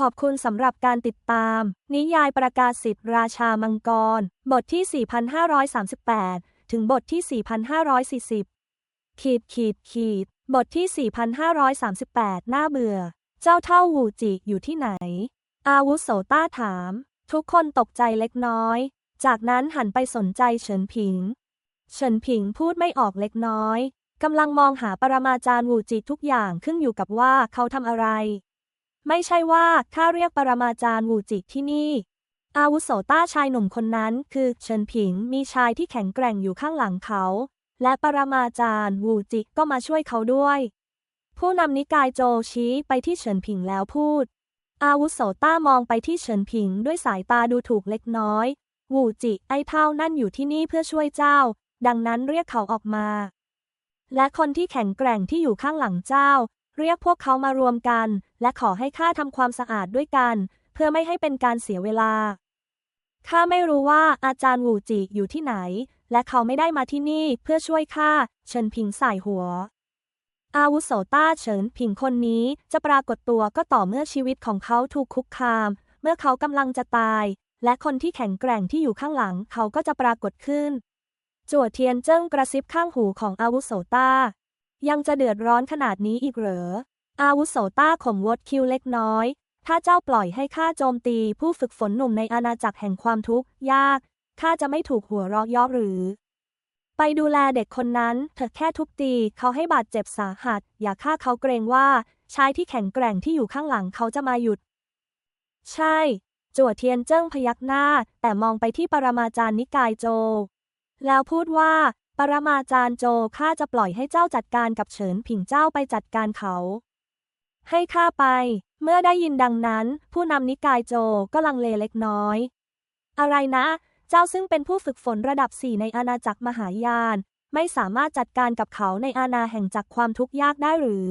ขอบคุณสำหรับการติดตาม นิยายประกาศสิทธิ์ราชามังกร บทที่ 4,538 ถึงบทที่ 4,540 ขีดขีดขีด บทที่ 4,538น่าเบื่อ เจ้าเท่าหูจิอยู่ที่ไหน อาวุโสต้าถาม ทุกคนตกใจเล็กน้อย จากนั้นหันไปสนใจเฉินผิง เฉินผิงพูดไม่ออกเล็กน้อยกำลังมองหาปรมาจารย์วูจิทุกอย่างขึ้นอยู่กับว่าเขาทำอะไร ไม่ใช่ว่าข้าเรียกปรมาจารย์วูจิที่นี่ อาวุโสต้าชายหนุ่มคนนั้นคือเฉินผิงมีชายที่แข็งแกร่งอยู่ข้างหลังเขา และปรมาจารย์วูจิก็มาช่วยเขาด้วย ผู้นำนิกายโจชี้ไปที่เฉินผิงแล้วพูด อาวุโสต้ามองไปที่เฉินผิงด้วยสายตาดูถูกเล็กน้อย วูจิไอ้เท่านั่นอยู่ที่นี่เพื่อช่วยเจ้า ดังนั้นเรียกเขาออกมา และคนที่แข็งแกร่งที่อยู่ข้างหลังเจ้า เรียกพวกเขามารวมกัน และขอให้ข้าทำความสะอาดด้วยกัน เพื่อไม่ให้เป็นการเสียเวลา ข้าไม่รู้ว่าอาจารย์วูจิอยู่ที่ไหน และเขาไม่ได้มาที่นี่เพื่อช่วยข้า เฉินผิงใส่หัว อาวุโสต้าเฉินผิงคนนี้จะปรากฏตัวก็ต่อเมื่อชีวิตของเขาถูกคุกคาม เมื่อเขากำลังจะตาย และคนที่แข็งแกร่งที่อยู่ข้างหลังเขาก็จะปรากฏขึ้นจั่วเทียนเจิ้งกระซิบข้างหูของอาวุโสต้า ยังจะเดือดร้อนขนาดนี้อีกเหรอ อาวุโสต้าข่มวดคิวเล็กน้อย ถ้าเจ้าปล่อยให้ข้าโจมตีผู้ฝึกฝนหนุ่มในอาณาจักรแห่งความทุกข์ยาก ข้าจะไม่ถูกหัวเราะย่อหรือ ไปดูแลเด็กคนนั้นเธอแค่ทุบตีเขาให้บาดเจ็บสาหัส อย่าฆ่าเขาเกรงว่าชายที่แข็งแกร่งที่อยู่ข้างหลังเขาจะมาหยุด ใช่ จั่วเทียนเจิ้งพยักหน้า แต่มองไปที่ปรมาจารย์นิกายโจ แล้วพูดว่า ปรมาจารย์โจข้าจะปล่อยให้เจ้าจัดการกับเฉินผิงเจ้าไปจัดการเขา ให้ข้าไป เมื่อได้ยินดังนั้น ผู้นำนิกายโจก็ลังเลเล็กน้อย อะไรนะ เจ้าซึ่งเป็นผู้ฝึกฝนระดับสี่ในอาณาจักรมหายาน ไม่สามารถจัดการกับเขาในอาณาแห่งจักรความทุกข์ยากได้หรือ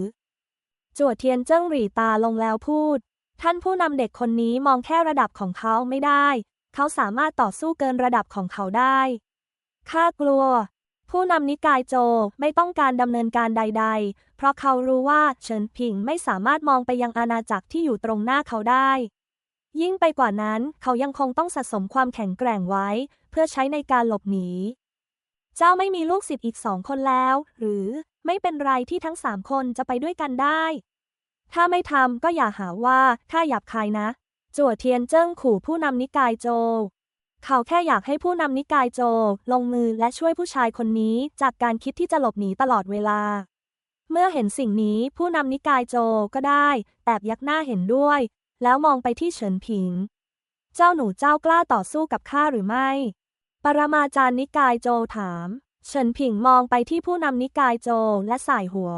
จวดเทียนเจิ้งหรี่ตาลงแล้วพูด ท่านผู้นำเด็กคนนี้มองแค่ระดับของเขาไม่ได้ เขาสามารถต่อสู้เกินระดับของเขาได้ข้ากลัว ผู้นำนิกายโจไม่ต้องการดำเนินการใด ๆ เพราะเขารู้ว่าเฉินผิงไม่สามารถมองไปยังอาณาจักรที่อยู่ตรงหน้าเขาได้ ยิ่งไปกว่านั้นเขายังคงต้องสะสมความแข็งแกร่งไว้ เพื่อใช้ในการหลบหนี เจ้าไม่มีลูกศิษย์อีกสองคนแล้ว หรือไม่เป็นไรที่ทั้งสามคนจะไปด้วยกันได้ ถ้าไม่ทำก็อย่าหาว่าข้าหยาบคายนะ จั่วเทียนเจิ้งขู่ผู้นำนิกายโจ เขาแค่อยากให้ผู้นำนิกายโจ ลงมือและช่วยผู้ชายคนนี้จากการคิดที่จะหลบหนีตลอดเวลา เมื่อเห็นสิ่งนี้ผู้นำนิกายโจก็ได้แอบยักหน้าเห็นด้วย แล้วมองไปที่เฉินผิง เจ้าหนูเจ้ากล้าต่อสู้กับข้าหรือไม่ ปรมาจารย์นิกายโจถาม เฉินผิงมองไปที่ผู้นำนิกายโจและสายหัว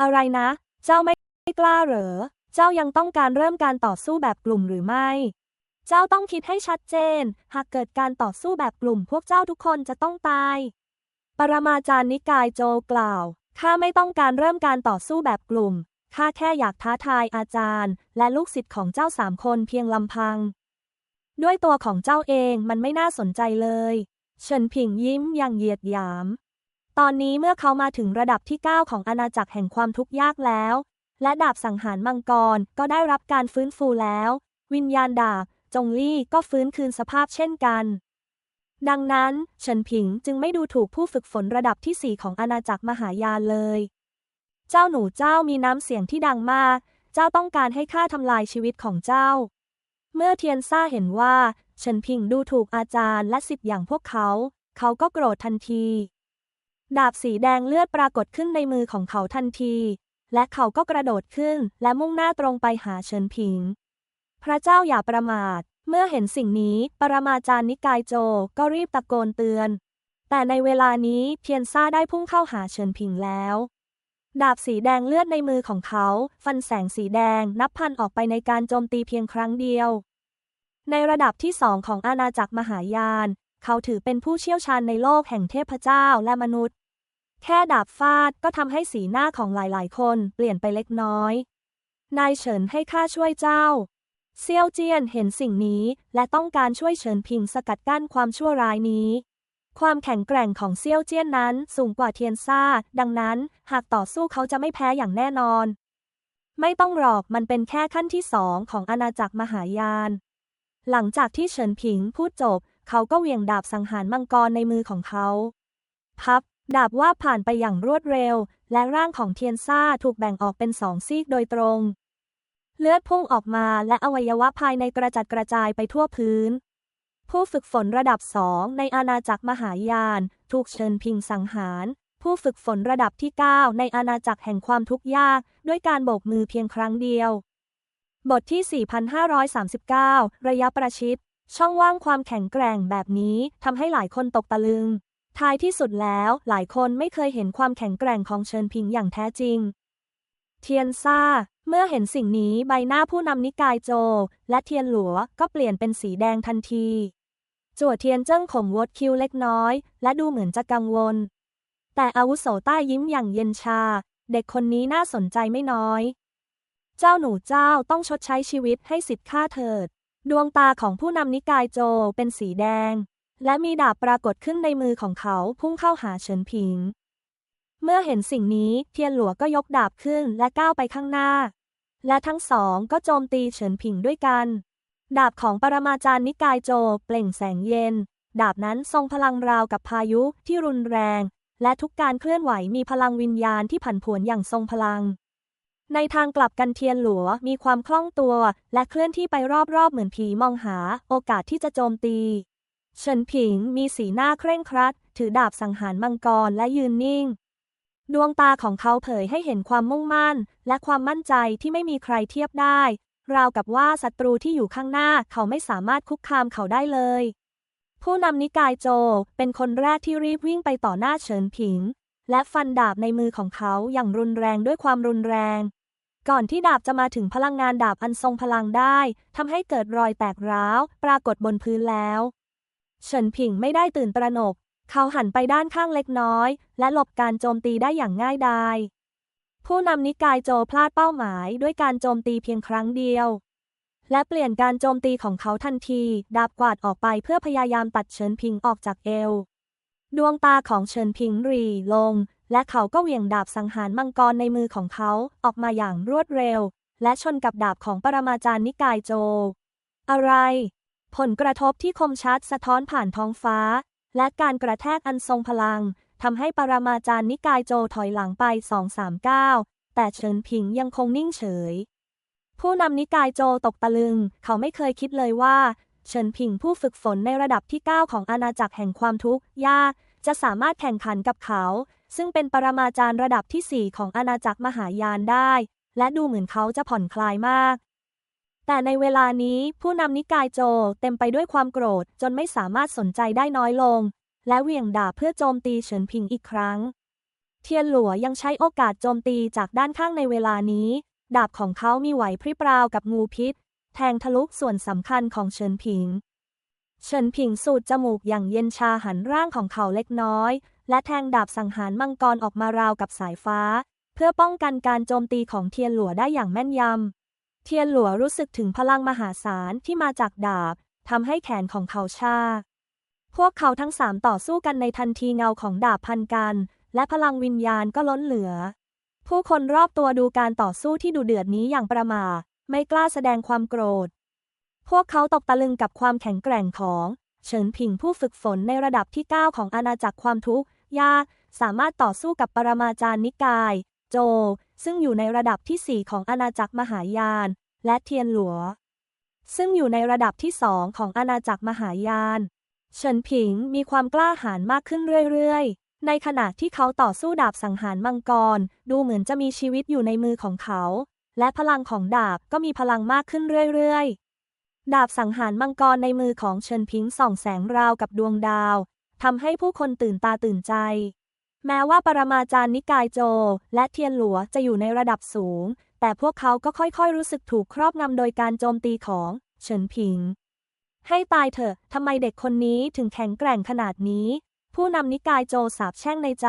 อะไรนะ เจ้าไม่กล้าเหรอ เจ้ายังต้องการเริ่มการต่อสู้แบบกลุ่มหรือไม่ เจ้าต้องคิดให้ชัดเจน หากเกิดการต่อสู้แบบกลุ่มพวกเจ้าทุกคนจะต้องตาย ปรมาจารย์นิกายโจกล่าว ข้าไม่ต้องการเริ่มการต่อสู้แบบกลุ่ม ข้าแค่อยากท้าทายอาจารย์ และลูกศิษย์ของเจ้าสามคนเพียงลำพัง ด้วยตัวของเจ้าเองมันไม่น่าสนใจเลย เฉินผิงยิ้มอย่างเหยียดหยาม ตอนนี้เมื่อเขามาถึงระดับที่ 9 ของอาณาจักรแห่งความทุกข์ยากแล้ว และดาบสังหารมังกรก็ได้รับการฟื้นฟูแล้ว วิญญาณดาบ จงลี่ก็ฟื้นคืนสภาพเช่นกัน ดังนั้นเฉินผิงจึงไม่ดูถูกผู้ฝึกฝนระดับที่4ของอาณาจักรมหายานเลย เจ้าหนูเจ้ามีน้ำเสียงที่ดังมาก เจ้าต้องการให้ข้าทำลายชีวิตของเจ้า เมื่อเทียนซ่าเห็นว่าเฉินผิงดูถูกอาจารย์และสิทธิ์อย่างพวกเขา เขาก็โกรธทันที ดาบสีแดงเลือดปรากฏขึ้นในมือของเขาทันที และเขาก็กระโดดขึ้นและมุ่งหน้าตรงไปหาเฉินผิง พระเจ้าอย่าประมาท เมื่อเห็นสิ่งนี้ ปรมาจารย์นิกายโจก็รีบตะโกนเตือน แต่ในเวลานี้เทียนซ่าได้พุ่งเข้าหาเฉินผิงแล้ว ดาบสีแดงเลือดในมือของเขา ฟันแสงสีแดงนับพันออกไปในการโจมตีเพียงครั้งเดียว ในระดับที่สองของอาณาจักรมหายาน เขาถือเป็นผู้เชี่ยวชาญในโลกแห่งเทพเจ้าและมนุษย์ แค่ดาบฟาดก็ทำให้สีหน้าของหลายๆ คนเปลี่ยนไปเล็กน้อย นายเฉินให้ข้าช่วยเจ้า เซียวเจียนเห็นสิ่งนี้ และต้องการช่วยเฉินพิงสกัดกั้นความชั่วร้ายนี้ ความแข็งแกร่งของเซียวเจี้ยนนั้นสูงกว่าเทียนซ่า ดังนั้น หากต่อสู้เขาจะไม่แพ้อย่างแน่นอน ไม่ต้องหรอกมันเป็นแค่ขั้นที่สองของอาณาจักรมหายาน หลังจากที่เฉินผิงพูดจบ เขาก็เหวี่ยงดาบสังหารมังกรในมือของเขาพับดาบว่าผ่านไปอย่างรวดเร็ว และร่างของเทียนซ่าถูกแบ่งออกเป็นสองซีกโดยตรง เลือดพุ่งออกมาและอวัยวะภายในกระจัดกระจายไปทั่วพื้น ผู้ฝึกฝนระดับสองในอาณาจักรมหายาน ถูกเชิญพิงสังหาร ผู้ฝึกฝนระดับที่ 9 ในอาณาจักรแห่งความทุกข์ยาก ด้วยการโบกมือเพียงครั้งเดียว บทที่ 4,539 ระยะประชิด ช่องว่างความแข็งแกร่งแบบนี้ทำให้หลายคนตกตะลึง ท้ายที่สุดแล้วหลายคนไม่เคยเห็นความแข็งแกร่งของเชิญพิงอย่างแท้จริง เทียนซ่า เมื่อเห็นสิ่งนี้ใบหน้าผู้นำนิกายโจ และเทียนหลัวก็เปลี่ยนเป็นสีแดงทันที จั่วเทียนเจิ้งข่มวดคิ้วเล็กน้อย และดูเหมือนจะกังวล แต่อาวุโสต้ายิ้มอย่างเย็นชา เด็กคนนี้น่าสนใจไม่น้อย เจ้าหนูเจ้าต้องชดใช้ชีวิตให้สิทธิ์ข้าเถิด ดวงตาของผู้นำนิกายโจเป็นสีแดง และมีดาบปรากฏขึ้นในมือของเขาพุ่งเข้าหาเฉินผิง เมื่อเห็นสิ่งนี้เทียนหลัวก็ยกดาบขึ้นและก้าวไปข้างหน้า และทั้งสองก็โจมตีเฉินผิงด้วยกัน ดาบของปรมาจารย์นิกายโจเปล่งแสงเย็น ดาบนั้นทรงพลังราวกับพายุที่รุนแรง และทุกการเคลื่อนไหวมีพลังวิญญาณที่ผันผวนอย่างทรงพลัง ในทางกลับกันเทียนหลัวมีความคล่องตัว และเคลื่อนที่ไปรอบๆเหมือนผีมองหาโอกาสที่จะโจมตีเฉินผิงมีสีหน้าเคร่งครัด ถือดาบสังหารมังกรและยืนนิ่ง ดวงตาของเขาเผยให้เห็นความมุ่งมั่น และความมั่นใจที่ไม่มีใครเทียบได้ ราวกับว่าศัตรูที่อยู่ข้างหน้าเขาไม่สามารถคุกคามเขาได้เลย ผู้นำนิกายโจเป็นคนแรกที่รีบวิ่งไปต่อหน้าเฉินผิง และฟันดาบในมือของเขาอย่างรุนแรงด้วยความรุนแรง ก่อนที่ดาบจะมาถึงพลังงานดาบอันทรงพลังได้ทำให้เกิดรอยแตกร้าว ปรากฏบนพื้นแล้วเฉินผิงไม่ได้ตื่นตระหนก เขาหันไปด้านข้างเล็กน้อย และหลบการโจมตีได้อย่างง่ายดาย ผู้นำนิกายโจพลาดเป้าหมายด้วยการโจมตีเพียงครั้งเดียว และเปลี่ยนการโจมตีของเขาทันที ดาบกวาดออกไปเพื่อพยายามตัดเฉินพิงออกจากเอว ดวงตาของเฉินพิงรีลง และเขาก็เหวี่ยงดาบสังหารมังกรในมือของเขาออกมาอย่างรวดเร็ว และชนกับดาบของปรมาจารย์นิกายโจ อะไรผลกระทบที่คมชัดสะท้อนผ่านท้องฟ้า และการกระแทกอันทรงพลังทำให้ปรมาจารย์นิกายโจถอยหลังไปสองสามก้าวแต่เฉินผิงยังคงนิ่งเฉย ผู้นำนิกายโจตกตะลึง เขาไม่เคยคิดเลยว่า เฉินผิงผู้ฝึกฝนในระดับที่ 9 ของอาณาจักรแห่งความทุกข์ยาก จะสามารถแข่งขันกับเขา ซึ่งเป็นปรมาจารย์ระดับที่ 4 ของอาณาจักรมหายานได้ และดูเหมือนเขาจะผ่อนคลายมาก แต่ในเวลานี้ผู้นำนิกายโจเต็มไปด้วยความโกรธจนไม่สามารถสนใจได้น้อยลง และเหวี่ยงดาบเพื่อโจมตีเฉินผิงอีกครั้ง เทียนหลัวยังใช้โอกาสโจมตีจากด้านข้างในเวลานี้ ดาบของเขามีไหวพริบราวกับงูพิษ แทงทะลุส่วนสำคัญของเฉินผิง เฉินผิงสูดจมูกอย่างเย็นชาหันร่างของเขาเล็กน้อย และแทงดาบสังหารมังกรออกมาราวกับสายฟ้า เพื่อป้องกันการโจมตีของเทียนหลัวได้อย่างแม่นยำ เทียนหลัวรู้สึกถึงพลังมหาศาลที่มาจากดาบทำให้แขนของเขาชา พวกเขาทั้งสามต่อสู้กันในทันทีเงาของดาบพันกัน และพลังวิญญาณก็ล้นเหลือ ผู้คนรอบตัวดูการต่อสู้ที่ดุเดือดนี้อย่างประมาไม่กล้าแสดงความโกรธ พวกเขาตกตะลึงกับความแข็งแกร่งของเฉินผิงผู้ฝึกฝนในระดับที่ 9 ของอาณาจักรความทุกข์ยากสามารถต่อสู้กับปรมาจารย์นิกาย โจ ซึ่งอยู่ในระดับที่ 4 ของอาณาจักรมหายาน และเทียนหลัว ซึ่งอยู่ในระดับที่สองของอาณาจักรมหายานเฉินผิงมีความกล้าหาญมากขึ้นเรื่อยๆ ในขณะที่เขาต่อสู้ดาบสังหารมังกร ดูเหมือนจะมีชีวิตอยู่ในมือของเขา และพลังของดาบก็มีพลังมากขึ้นเรื่อยๆ ดาบสังหารมังกรในมือของเฉินพิงส่องแสงราวกับดวงดาวทำให้ผู้คนตื่นตาตื่นใจ แม้ว่าปรมาจารย์นิกายโจ และเทียนหลัวจะอยู่ในระดับสูง แต่พวกเขาก็ค่อยๆรู้สึกถูกครอบงำโดยการโจมตีของเฉินผิง ให้ตายเถอะทำไมเด็กคนนี้ถึงแข็งแกร่งขนาดนี้ ผู้นำนิกายโจสาบแช่งในใจ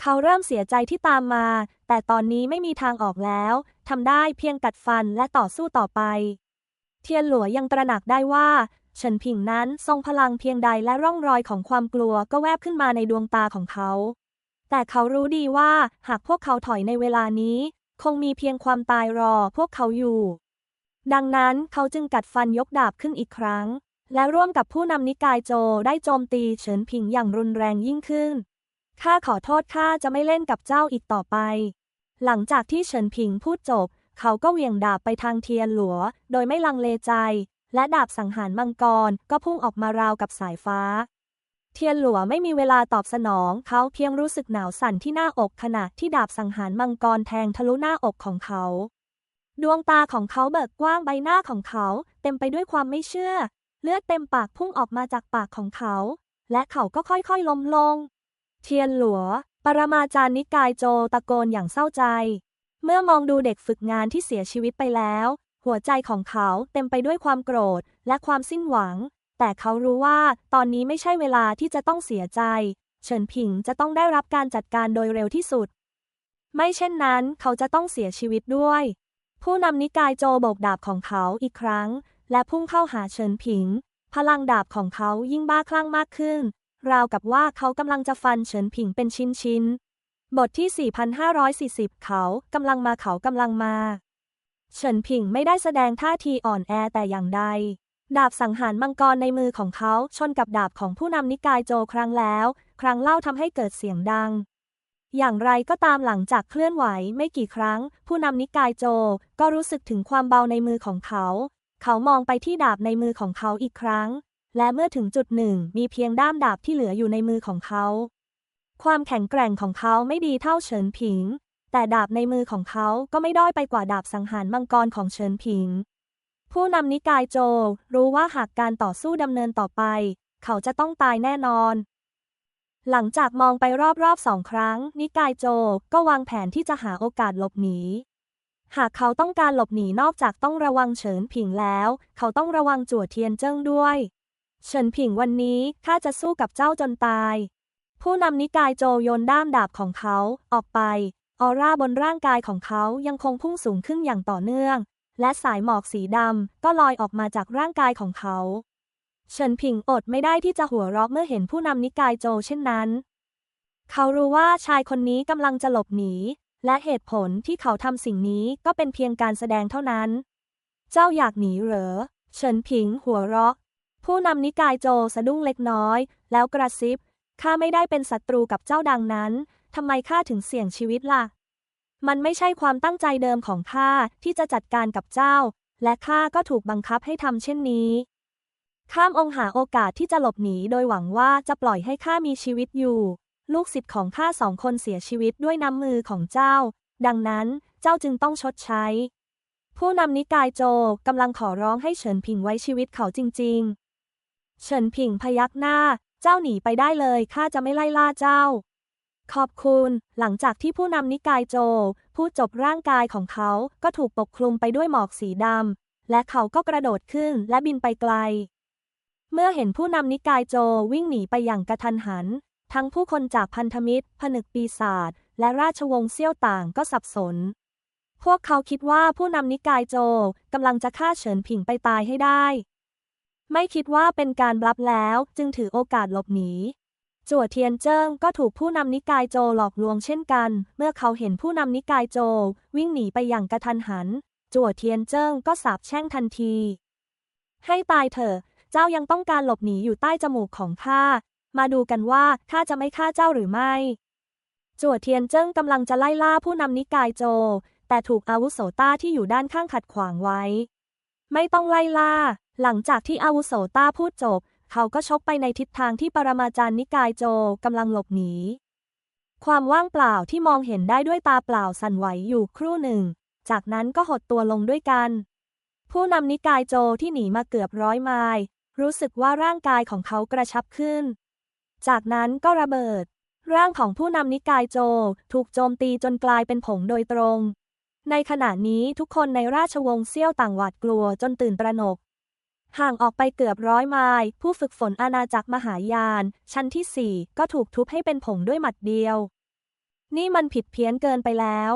เขาเริ่มเสียใจที่ตามมา แต่ตอนนี้ไม่มีทางออกแล้วทำได้เพียงกัดฟันและต่อสู้ต่อไป เทียนหลัวยังตระหนักได้ว่า เฉินผิงนั้นทรงพลังเพียงใดและร่องรอยของความกลัวก็แวบขึ้นมาในดวงตาของเขา แต่เขารู้ดีว่าหากพวกเขาถอยในเวลานี้ คงมีเพียงความตายรอพวกเขาอยู่ ดังนั้นเขาจึงกัดฟันยกดาบขึ้นอีกครั้ง และร่วมกับผู้นำนิกายโจได้โจมตีเฉินผิงอย่างรุนแรงยิ่งขึ้นข้าขอโทษข้าจะไม่เล่นกับเจ้าอีกต่อไป หลังจากที่เฉินผิงพูดจบ เขาก็เหวี่ยงดาบไปทางเทียนหลัว โดยไม่ลังเลใจ และดาบสังหารมังกรก็พุ่งออกมาราวกับสายฟ้า เทียนหลัวไม่มีเวลาตอบสนอง เขาเพียงรู้สึกหนาวสั่นที่หน้าอกขณะที่ดาบสังหารมังกรแทงทะลุหน้าอกของเขา ดวงตาของเขาเบิกกว้างใบหน้าของเขา เต็มไปด้วยความไม่เชื่อ เลือดเต็มปากพุ่งออกมาจากปากของเขา และเขาก็ค่อยๆล้มลง เทียนหลัว ปรมาจารย์นิกายโจตะโกนอย่างเศร้าใจเมื่อมองดูเด็กฝึกงานที่เสียชีวิตไปแล้ว หัวใจของเขาเต็มไปด้วยความโกรธและความสิ้นหวัง แต่เขารู้ว่าตอนนี้ไม่ใช่เวลาที่จะต้องเสียใจ เฉินผิงจะต้องได้รับการจัดการโดยเร็วที่สุด ไม่เช่นนั้นเขาจะต้องเสียชีวิตด้วย ผู้นำนิกายโจโบกดาบของเขาอีกครั้ง และพุ่งเข้าหาเฉินผิง พลังดาบของเขายิ่งบ้าคลั่งมากขึ้น ราวกับว่าเขากำลังจะฟันเฉินผิงเป็นชิ้นๆบทที่ 4,540 เขากำลังมาเขากำลังมา เฉินผิงไม่ได้แสดงท่าทีอ่อนแอแต่อย่างใด ดาบสังหารมังกรในมือของเขาชนกับดาบของผู้นำนิกายโจครั้งแล้ว ครั้งเล่าทำให้เกิดเสียงดัง อย่างไรก็ตามหลังจากเคลื่อนไหวไม่กี่ครั้ง ผู้นำนิกายโจก็รู้สึกถึงความเบาในมือของเขา เขามองไปที่ดาบในมือของเขาอีกครั้ง และเมื่อถึงจุดหนึ่งมีเพียงด้ามดาบที่เหลืออยู่ในมือของเขา ความแข็งแกร่งของเขาไม่ดีเท่าเฉินผิง แต่ดาบในมือของเขาก็ไม่ด้อยไปกว่าดาบสังหารมังกรของเฉินผิง ผู้นำนิกายโจรู้ว่าหากการต่อสู้ดำเนินต่อไป เขาจะต้องตายแน่นอน หลังจากมองไปรอบๆสองครั้ง นิกายโจก็วางแผนที่จะหาโอกาสหลบหนี หากเขาต้องการหลบหนีนอกจากต้องระวังเฉินผิงแล้ว เขาต้องระวังจั่วเทียนเจิ้งด้วย เฉินผิงวันนี้ข้าจะสู้กับเจ้าจนตายผู้นำนิกายโจโยนด้ามดาบของเขาออกไป ออร่าบนร่างกายของเขายังคงพุ่งสูงขึ้นอย่างต่อเนื่อง และสายหมอกสีดำก็ลอยออกมาจากร่างกายของเขาเฉินผิงอดไม่ได้ที่จะหัวเราะเมื่อเห็นผู้นำนิกายโจเช่นนั้น เขารู้ว่าชายคนนี้กำลังจะหลบหนี และเหตุผลที่เขาทำสิ่งนี้ก็เป็นเพียงการแสดงเท่านั้น เจ้าอยากหนีเหรอเฉินผิงหัวเราะ ผู้นำนิกายโจสะดุ้งเล็กน้อย แล้วกระซิบข้าไม่ได้เป็นศัตรูกับเจ้าดังนั้น ทำไมข้าถึงเสี่ยงชีวิตล่ะ มันไม่ใช่ความตั้งใจเดิมของข้าที่จะจัดการกับเจ้า และข้าก็ถูกบังคับให้ทำเช่นนี้ ข้ามองหาโอกาสที่จะหลบหนีโดยหวังว่าจะปล่อยให้ข้ามีชีวิตอยู่ ลูกศิษย์ของข้าสองคนเสียชีวิตด้วยน้ำมือของเจ้า ดังนั้นเจ้าจึงต้องชดใช้ ผู้นำนิกายโจกำลังขอร้องให้เฉินผิงไว้ชีวิตเขาจริง ๆ เฉินผิงพยักหน้า เจ้าหนีไปได้เลยข้าจะไม่ไล่ล่าเจ้า ขอบคุณ หลังจากที่ผู้นำนิกายโจพูดจบร่างกายของเขาก็ถูกปกคลุมไปด้วยหมอกสีดำ และเขาก็กระโดดขึ้นและบินไปไกล เมื่อเห็นผู้นำนิกายโจวิ่งหนีไปอย่างกระทันหัน ทั้งผู้คนจากพันธมิตร ผนึกปีศาจและราชวงศ์เซี่ยวต่างก็สับสน พวกเขาคิดว่าผู้นำนิกายโจกำลังจะฆ่าเฉินผิงไปตายให้ได้ ไม่คิดว่าเป็นการบลับแล้วจึงถือโอกาสหลบหนี จั่วเทียนเจิ้งก็ถูกผู้นำนิกายโจหลอกลวงเช่นกัน เมื่อเขาเห็นผู้นำนิกายโจ วิ่งหนีไปอย่างกระทันหัน จั่วเทียนเจิ้งก็สาบแช่งทันที ให้ตายเถอะ เจ้ายังต้องการหลบหนีอยู่ใต้จมูกของข้า มาดูกันว่าข้าจะไม่ฆ่าเจ้าหรือไม่ จั่วเทียนเจิ้งกำลังจะไล่ล่าผู้นำนิกายโจ แต่ถูกอาวุโสต้าที่อยู่ด้านข้างขัดขวางไว้ ไม่ต้องไล่ล่า หลังจากที่อาวุโสต้าพูดจบ เขาก็ชกไปในทิศทางที่ปรมาจารย์นิกายโจกำลังหลบหนี ความว่างเปล่าที่มองเห็นได้ด้วยตาเปล่าสั่นไหวอยู่ครู่หนึ่ง จากนั้นก็หดตัวลงด้วยกัน ผู้นำนิกายโจที่หนีมาเกือบร้อยไมล์รู้สึกว่าร่างกายของเขากระชับขึ้น จากนั้นก็ระเบิด ร่างของผู้นำนิกายโจถูกโจมตีจนกลายเป็นผงโดยตรง ในขณะนี้ทุกคนในราชวงศ์เซี่ยวต่างหวาดกลัวจนตื่นตระหนก ห่างออกไปเกือบร้อยไมล์ผู้ฝึกฝนอาณาจักรมหายาน ชั้นที่สี่ก็ถูกทุบให้เป็นผงด้วยหมัดเดียว นี่มันผิดเพี้ยนเกินไปแล้ว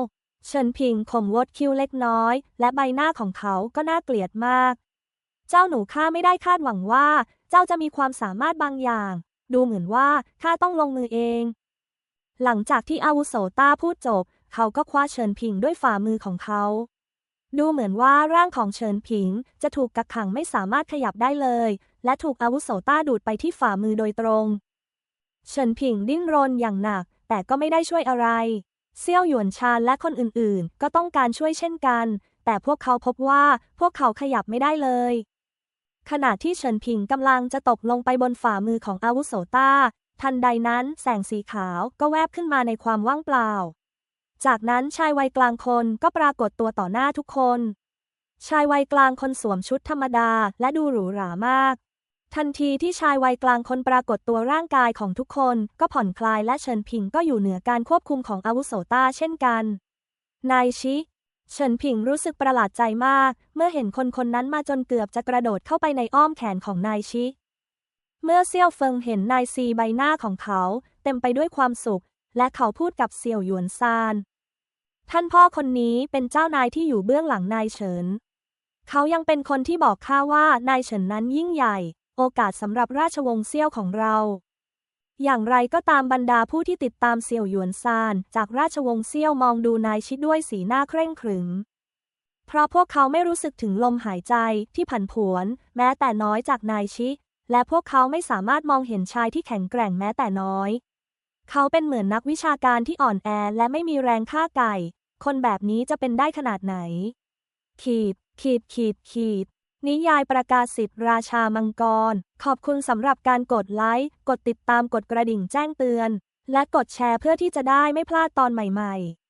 เฉินพิงข่มวดคิ้วเล็กน้อย และใบหน้าของเขาก็น่าเกลียดมาก เจ้าหนูข้าไม่ได้คาดหวังว่า เจ้าจะมีความสามารถบางอย่าง ดูเหมือนว่าข้าต้องลงมือเอง หลังจากที่อาวุโสต้าพูดจบ เขาก็คว้าเฉินผิงด้วยฝ่ามือของเขา ดูเหมือนว่าร่างของเฉินผิง จะถูกกักขังไม่สามารถขยับได้เลย และถูกอาวุโสต้าดูดไปที่ฝ่ามือโดยตรง เฉินผิงดิ้นรนอย่างหนัก แต่ก็ไม่ได้ช่วยอะไร เซี่ยวหยวนชานและคนอื่นๆ ก็ต้องการช่วยเช่นกัน แต่พวกเขาพบว่าพวกเขาขยับไม่ได้เลย ขณะที่เฉินผิงกำลังจะตกลงไปบนฝ่ามือของอาวุโสต้า ทันใดนั้นแสงสีขาวก็แวบขึ้นมาในความว่างเปล่า จากนั้นชายวัยกลางคนก็ปรากฏตัวต่อหน้าทุกคน ชายวัยกลางคนสวมชุดธรรมดาและดูหรูหรามาก ทันทีที่ชายวัยกลางคนปรากฏตัวร่างกายของทุกคนก็ผ่อนคลายและเฉินผิงก็อยู่เหนือการควบคุมของอาวุโสต้าเช่นกัน นายชิเฉินผิงรู้สึกประหลาดใจมาก เมื่อเห็นคนคนนั้นมาจนเกือบจะกระโดดเข้าไปในอ้อมแขนของนายชิ เมื่อเซี่ยวเฟิงเห็นนายซีใบหน้าของเขา เต็มไปด้วยความสุข และเขาพูดกับเสี่ยวหยวนซาน ท่านพ่อคนนี้เป็นเจ้านายที่อยู่เบื้องหลังนายเฉิน เขายังเป็นคนที่บอกข้าว่านายเฉินนั้นยิ่งใหญ่ โอกาสสำหรับราชวงศ์เซี่ยวของเรา อย่างไรก็ตามบรรดาผู้ที่ติดตามเสี่ยวหยวนซานจากราชวงศ์เซี่ยวมองดูนายชิดด้วยสีหน้าเคร่งขรึม เพราะพวกเขาไม่รู้สึกถึงลมหายใจที่ผันผวน แม้แต่น้อยจากนายชิและพวกเขาไม่สามารถมองเห็นชายที่แข็งแกร่งแม้แต่น้อย เขาเป็นเหมือนนักวิชาการที่อ่อนแอและไม่มีแรงฆ่าไก่ คนแบบนี้จะเป็นได้ขนาดไหน ขีด ขีด ขีด ขีด นิยายประกาศสิทธิ์ราชามังกร ขอบคุณสำหรับการกดไลค์ กดติดตาม กดกระดิ่งแจ้งเตือน และกดแชร์เพื่อที่จะได้ไม่พลาดตอนใหม่ ๆ